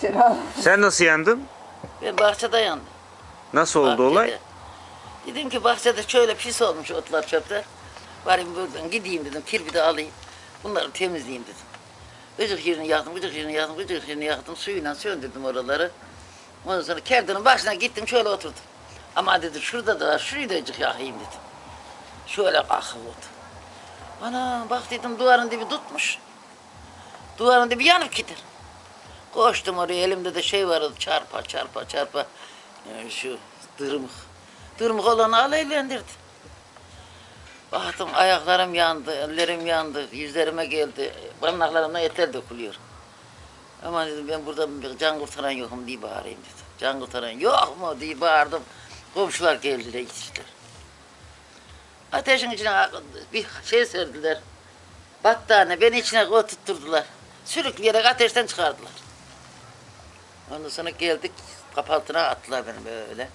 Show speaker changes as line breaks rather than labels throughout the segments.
Cerrah.
Sen nasıl yandın?
Ben bahçede yandım.
Nasıl oldu
Bahçede.
olay?
Dedim ki bahçede şöyle pis olmuş otlar çöpler. Varayım buradan gideyim dedim kirbi de alayım. Bunları temizleyeyim dedim. Gıcık yerini yaktım, gıcık yerini yaktım, gıcık yerini yaktım. Suyuyla söndürdüm oraları. Ondan sonra kerdenin başına gittim şöyle oturdum. Ama dedim şurada da var, şurayı da gıcık yakayım dedim. Şöyle kalkıp oldu. Ana bak dedim duvarın dibi tutmuş. Duvarın dibi yanıp gider. Koştum oraya elimde de şey vardı çarpa çarpa çarpa. Ee, şu dırmık. Dırmık olanı al eğlendirdi. Baktım ayaklarım yandı, ellerim yandı, yüzlerime geldi. Parmaklarımda yeter dökülüyor. Ama dedim ben burada can kurtaran yokum diye bağırayım dedim. Can kurtaran yok mu diye bağırdım. Komşular geldiler yetiştiler. Ateşin içine bir şey serdiler. Battaniye beni içine oturtturdular. Sürükleyerek ateşten çıkardılar. Ondan sonra geldik kapı altına attılar beni böyle.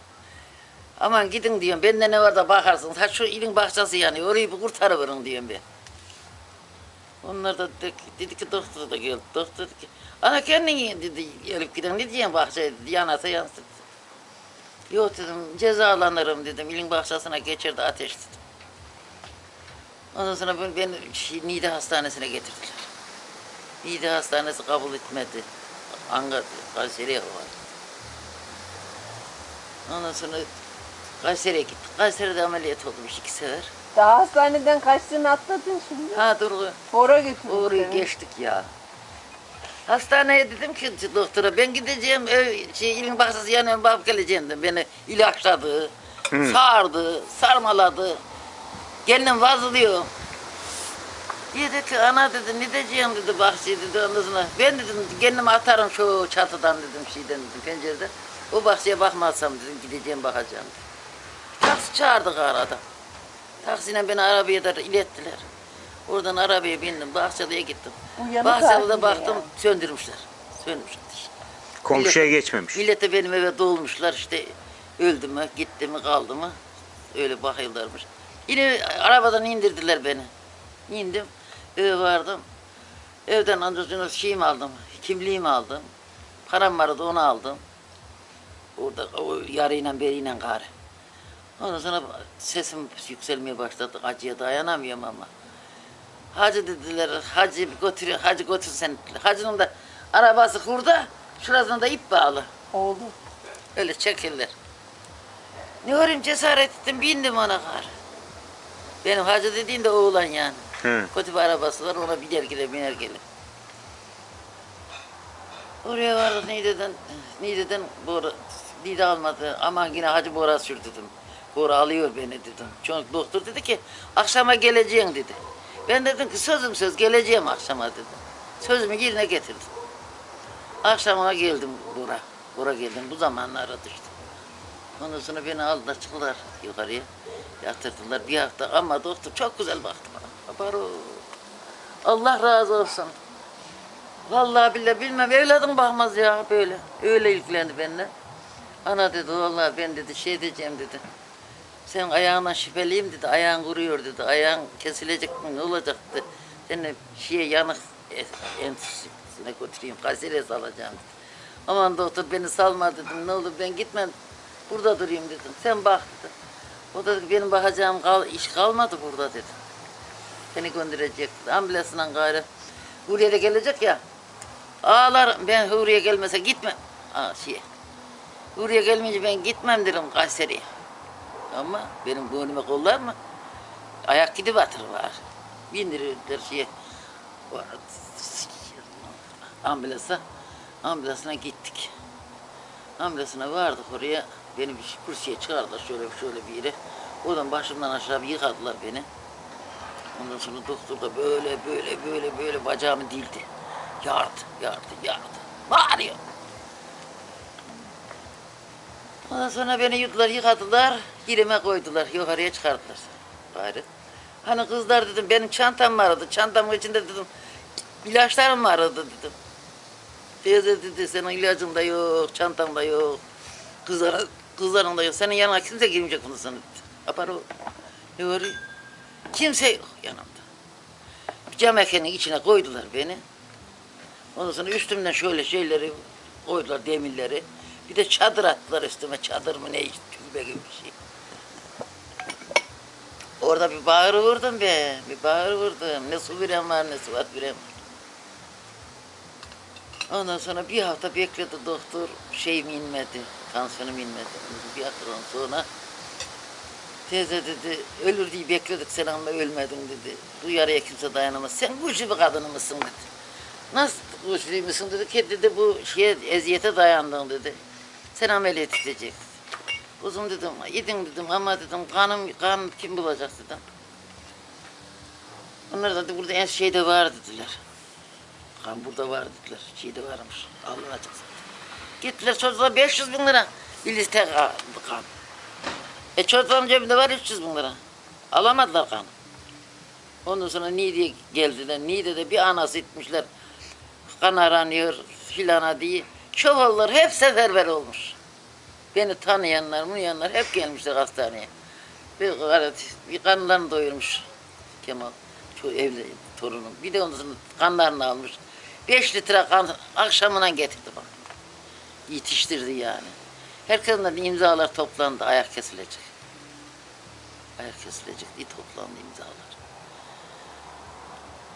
Aman gidin diyorum bende ne var da bakarsınız. Ha şu ilin bahçesi yani orayı bir kurtarıverin diyorum ben. Onlar da dedi, dedi ki doktor da geldi. Doktor dedi ki ana kendin dedi. Gelip giden ne diyeyim bahçeye dedi. Yanarsa yansın. Yok dedim cezalanırım dedim. İlin bahçesine geçirdi ateş dedim. Ondan sonra beni, beni Niğde Hastanesi'ne getirdiler. Niğde Hastanesi kabul etmedi. Ankara, Kayseri'ye var. Ondan sonra Kayseri'ye gittik. Kayseri'de ameliyat oldum iki sefer.
Daha hastaneden kaçtığını atladın şimdi.
Ha dur
Fora götürdün
orayı geçtik ya. Hastaneye dedim ki doktora ben gideceğim ev, şey, ilin bahçesi yanıma bakıp geleceğim dedim. Beni ilaçladı, sardı, sarmaladı. Gelinim vazılıyor. Diye dedi ki ana dedi ne diyeceğim dedi bahçeye dedi ondan sonra. Ben dedim kendimi atarım şu çatıdan dedim şeyden dedim pencereden. O bahçeye bakmazsam dedim gideceğim bakacağım. Taksi çağırdık arada. Taksiyle beni arabaya da ilettiler. Oradan arabaya bindim, bahçeliğe gittim.
Halinde
baktım
yani.
söndürmüşler. Söndürmüşler.
Komşuya
Millet-
geçmemiş.
Millete benim eve dolmuşlar işte öldü mü, gitti mi, kaldı mı öyle bakıyorlarmış. Yine arabadan indirdiler beni. İndim, eve vardım. Evden ancak şeyimi aldım, kimliğimi aldım. Param vardı onu aldım. Orada o yarıyla beriyle gari. Ondan sonra sesim yükselmeye başladı. Acıya dayanamıyorum ama. Hacı dediler, hacı götür, hacı götür sen. Hacının da arabası kurda, şurasında da ip bağlı.
Oldu.
Öyle çekirler. Ne varayım cesaret ettim, bindim ona kar. Benim hacı dediğin de oğlan yani. Kötü bir arabası var, ona biner gelir, biner gelir. Oraya vardık Niğde'den, Niğde'den Bora, Niğde almadı. Aman yine Hacı Bora sür dedim. Bora alıyor beni dedim. Çünkü doktor dedi ki akşama geleceğim dedi. Ben dedim ki sözüm söz geleceğim akşama dedim. Sözümü yerine getirdim. Akşama geldim Bora. Bora geldim bu zamanlarda işte. Ondan sonra beni aldılar çıktılar yukarıya. Yatırdılar bir hafta ama doktor çok güzel baktı bana. Baro. Allah razı olsun. Vallahi billahi bilmem evladım bakmaz ya böyle. Öyle ilgilendi benimle. Ana dedi vallahi ben dedi şey diyeceğim dedi. Sen ayağından şüpheliyim dedi. Ayağın kuruyor dedi. Ayağın kesilecek mi ne olacak. Seni şeye yanık enstitüsüne götüreyim. Kayseri'ye salacağım dedi. Aman doktor beni salma dedim. Ne olur ben gitmem. Burada durayım dedim. Sen bak dedi. O da dedi benim bakacağım kal, iş kalmadı burada dedi. Seni gönderecek. Ambulansla gayrı. Buraya da gelecek ya. Ağlar ben Huriye gelmese gitmem. Aa, şeye. Huriye gelmeyince ben gitmem derim Kayseri'ye. Ama benim boynuma kollar mı? Ayak gidi batır var. Bindirirler şeye. Ambulansa. Ambulansına gittik. Ambulansına vardık oraya. Beni bir kursiye çıkardılar şöyle şöyle bir yere. Oradan başımdan aşağı bir yıkadılar beni. Ondan sonra doktor da böyle böyle böyle böyle bacağımı dildi. Yardı, yardı, yardı. Bağırıyor. Ondan sonra beni yuttular, yıkadılar, yerime koydular, yukarıya çıkardılar. Gayrı. Hani kızlar dedim, benim çantam vardı, çantamın içinde dedim, ilaçlarım vardı dedim. Teyze dedi, senin ilacın da yok, çantam da yok. Kızlara, kızların da yok, senin yanına kimse girmeyecek bunu sana dedi. Apar o. Ne var? Kimse yok yanımda. Cam ekenin içine koydular beni. Ondan sonra üstümden şöyle şeyleri koydular demirleri. Bir de çadır attılar üstüme. Çadır mı ne tübe gibi bir şey. Orada bir bağır vurdum be. Bir bağır vurdum. Ne su biren var ne su at biren var. Ondan sonra bir hafta bekledi doktor. Şeyim inmedi. Tansiyonum inmedi. Bir haftadan sonra teyze dedi ölür diye bekledik sen ama ölmedin dedi. Bu yaraya kimse dayanamaz. Sen güçlü bir kadın mısın dedi. Nasıl güçlü müsün dedi ki dedi bu şeye eziyete dayandın dedi. Sen ameliyat edecek. Uzun dedim, gidin dedim ama dedim kanım kan kim bulacak dedim. Onlar dedi burada en şeyde var dediler. Kan burada var dediler. Şeyde varmış. Alınacak. Gittiler çocuklar 500 bin lira. Bir liste kaldı kan. E çocuğun cebinde var 300 bin lira. Alamadılar kanı. Ondan sonra Niğde'ye geldiler. Niğde'de bir anası gitmişler. Kan aranıyor filana diye. Çuvallar hep seferber olmuş. Beni tanıyanlar, muyanlar hep gelmişler hastaneye. Bir, bir kanlarını doyurmuş Kemal. Şu evli torunum. Bir de ondan sonra kanlarını almış. Beş litre kan akşamına getirdi bana. Yetiştirdi yani. Herkesten imzalar toplandı. Ayak kesilecek. Ayak kesilecek diye toplandı imzalar.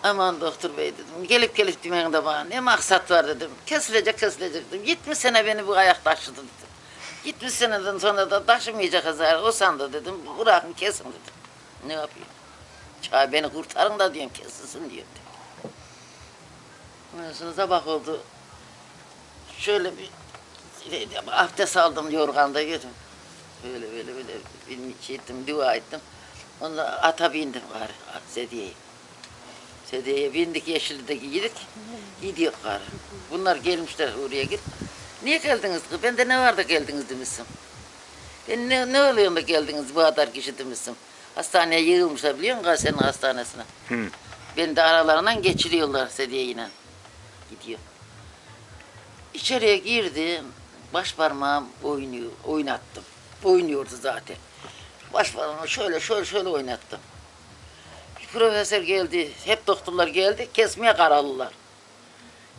Aman doktor bey dedim. Gelip gelip demeyin de bana ne maksat var dedim. Kesilecek kesilecek dedim. 70 sene beni bu ayak taşıdı dedim. 70 seneden sonra da taşımayacak hazır. O sandı dedim. Bırakın kesin dedim. Ne yapayım? Çay beni kurtarın da diyorum kesilsin diyor. Ondan sonra sabah oldu. Şöyle bir abdest aldım yorganda yedim. Böyle böyle böyle şey ettim, dua ettim. Ondan ata bindim gari, at. Sediye'ye bindik Yeşilli'deki gidik. Gidiyor gari. Bunlar gelmişler oraya git. Niye geldiniz kız? Bende ne var da geldiniz demişsin. Ben ne, ne oluyor da geldiniz bu kadar kişi demişsin. Hastaneye yığılmışlar biliyor musun senin hastanesine?
Hı.
Beni de aralarından geçiriyorlar Sediye'yle. Gidiyor. İçeriye girdim. Baş parmağım oynuyor, oynattım. Oynuyordu zaten. Baş parmağımı şöyle şöyle şöyle oynattım. Bir profesör geldi, hep doktorlar geldi, kesmeye kararlılar.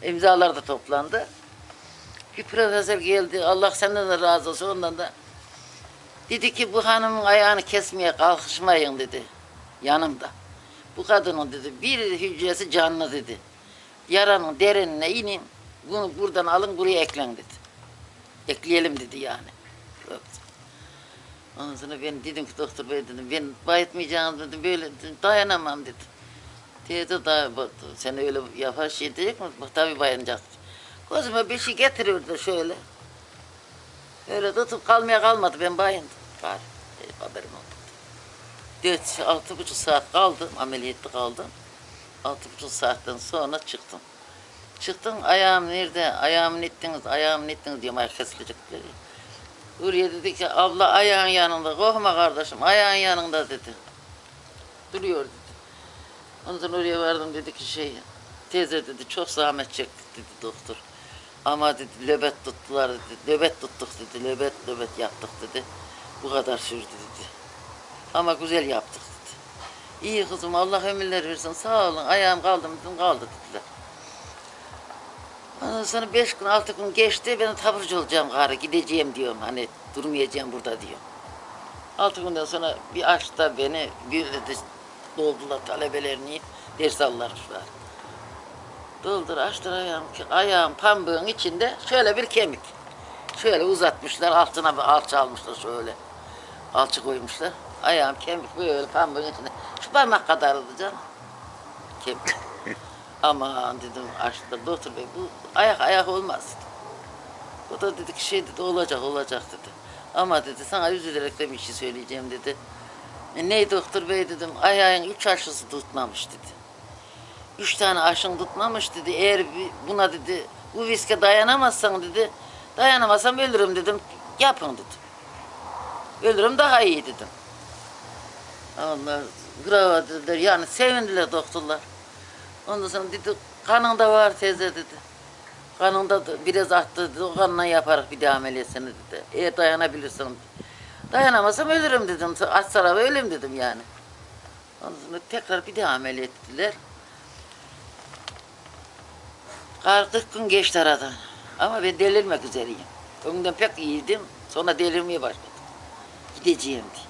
İmzalar da toplandı. Bir profesör geldi, Allah senden de razı olsun ondan da. Dedi ki bu hanımın ayağını kesmeye kalkışmayın dedi. Yanımda. Bu kadının dedi bir hücresi canlı dedi. Yaranın derinine inin, bunu buradan alın buraya eklen dedi. Ekleyelim dedi yani. Ondan sonra ben dedim ki doktor bey dedim ben bayıtmayacağım dedim böyle dedim, dayanamam dedim. Teyze da sen öyle yapar şey diyecek mi? Tabii bayanacak. Gözüme bir şey getiriyordu şöyle. Öyle tutup kalmaya kalmadı ben bayındım. Bari benim haberim oldu. Dört, altı buçuk saat kaldım, ameliyatlı kaldım. Altı buçuk saatten sonra çıktım. Çıktım ayağım nerede? Ayağımı ettiniz, ayağımı ettiniz diyorum ayak kesilecek dedi. Buraya dedi ki abla ayağın yanında, korkma kardeşim ayağın yanında dedi. Duruyor dedi. Ondan oraya vardım dedi ki şey, teyze dedi çok zahmet çektik dedi doktor. Ama dedi löbet tuttular dedi, löbet tuttuk dedi, löbet löbet yaptık dedi. Bu kadar sürdü dedi. Ama güzel yaptık dedi. İyi kızım Allah ömürler versin sağ olun ayağım kaldı mı kaldı dediler. Ondan sonra beş gün, altı gün geçti. Ben taburcu olacağım gari, gideceğim diyorum. Hani durmayacağım burada diyorum. Altı günden sonra bir açtı beni, bir de doldular talebelerini, ders alırlar. Doldur, açtılar ayağım, ayağım pambığın içinde şöyle bir kemik. Şöyle uzatmışlar, altına bir alça almışlar şöyle. Alçı koymuşlar. Ayağım kemik böyle pambığın içinde. Şu parmak kadardı canım. Kemik. Aman dedim açtılar. Doktor bey bu ayak ayak olmaz. O da dedi ki şey dedi olacak olacak dedi. Ama dedi sana üzülerek de bir şey söyleyeceğim dedi. E, ne doktor bey dedim ayağın üç aşısı tutmamış dedi. Üç tane aşın tutmamış dedi. Eğer buna dedi bu viske dayanamazsan dedi. Dayanamazsam ölürüm dedim. Yapın dedi. Ölürüm daha iyi dedim. Onlar bravo dediler. Yani sevindiler doktorlar. Ondan sonra dedi kanında var teyze dedi. Kanında da biraz arttı dedi. O kanla yaparak bir daha ameliyatını dedi. Eğer dayanabilirsin. dedi. Dayanamazsam ölürüm dedim. Aç sarabı ölüm dedim yani. Ondan sonra tekrar bir daha ameliyat ettiler. 40 gün geçti aradan. Ama ben delirmek üzereyim. Önden pek iyiydim. Sonra delirmeye başladım. Gideceğim diye.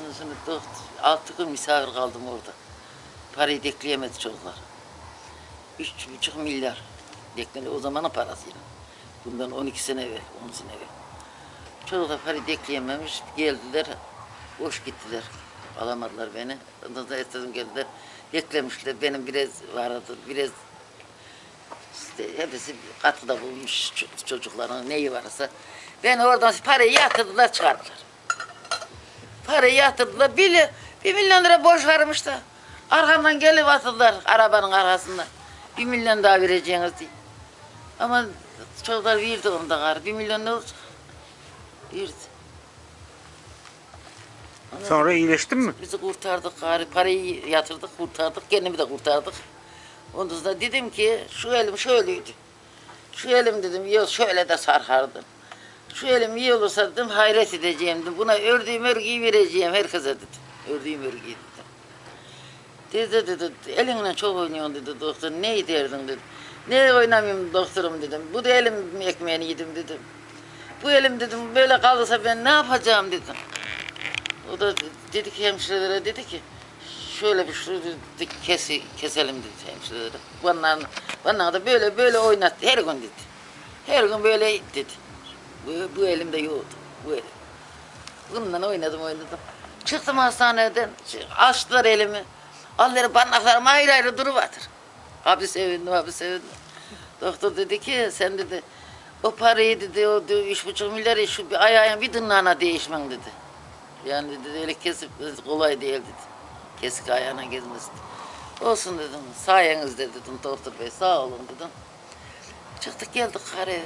Ondan sonra doktor, altı gün misafir kaldım orada. Parayı dekleyemedi çocuklar. Üç buçuk milyar. Dekledi o zamanın parasıyla. Bundan 12 sene evvel, 10 sene evvel. Çocuklar parayı dekleyememiş. Geldiler, boş gittiler. Alamadılar beni. Ondan sonra istedim geldiler. Deklemişler. Benim biraz vardı, biraz işte hepsi katıda bulmuş ço- çocukların neyi varsa. Ben oradan parayı yatırdılar çıkardılar. Parayı yatırdılar. Bir, bir milyon lira borç varmış da. Arkamdan gelip atıldılar arabanın arkasından. Bir milyon daha vereceğiniz diye. Ama çocuklar verdi onu da. Bir milyon ne olacak? Verdi. Ondan
Sonra iyileştin mi?
Bizi kurtardık gari. Parayı yatırdık, kurtardık. Kendimi de kurtardık. Ondan sonra dedim ki şu elim şöyleydi. Şu elim dedim yok şöyle de sarkardım. Şu elim iyi olursa dedim hayret edeceğim dedim. Buna ördüğüm örgüyü vereceğim herkese dedim. Ördüğüm örgüyü dedim. Dedi dedi elinle çok oynuyorsun dedi doktor. Ne derdin dedi. Ne oynamıyorum doktorum dedim. Bu da elim ekmeğini yedim dedim. Bu elim dedim böyle kalırsa ben ne yapacağım dedim. O da dedi ki hemşirelere dedi ki şöyle bir şunu dedi, kesi, keselim dedi hemşirelere. Bunların, bunlar da böyle böyle oynattı her gün dedi. Her gün böyle dedi. Bu, bu elimde yoktu. Bu elim. Bundan oynadım oynadım. Çıktım hastaneden. Açtılar elimi. Alları parmaklarım ayrı ayrı duruvardır. Abi sevindim, abi sevindim. Doktor dedi ki sen dedi o parayı dedi o dedi, üç buçuk milyarı şu bir ayağın bir tırnağına değişmen dedi. Yani dedi öyle kesip kolay değil dedi. Kesik ayağına gezmesi. Olsun dedim sayenizde dedim doktor bey sağ olun dedim. Çıktık geldik karaya.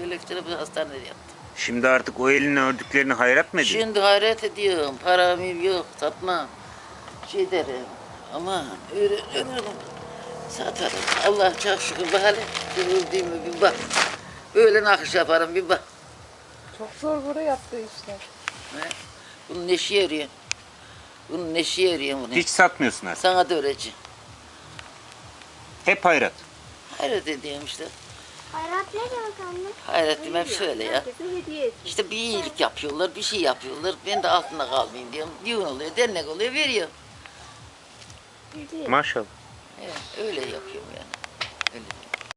Böylelikle bir hastanede yattım.
Şimdi artık o elini ördüklerini hayret mi ediyorsun?
Şimdi hayret ediyorum. Param yok, satmam. Şey derim. Ama öyle, öyle satarım. Allah çok şükür hele. Kırıldığımı bir bak. Böyle nakış yaparım bir bak.
Çok zor buraya yaptı işte.
He? Bunun neşi yarıyor. Bunun neşi yarıyor bunu.
Hiç satmıyorsun artık.
Sana da öğreteceğim.
Hep hayrat.
Hayret ediyorum işte.
Hayrat ne demek anne?
Hayret demem şöyle ya.
Herkese hediye.
İşte bir iyilik yapıyorlar, bir şey yapıyorlar. Ben de altında kalmayayım diyorum. Düğün oluyor, dernek oluyor, veriyor.
Maşallah.
Evet, öyle yapıyorum yani. Öyle.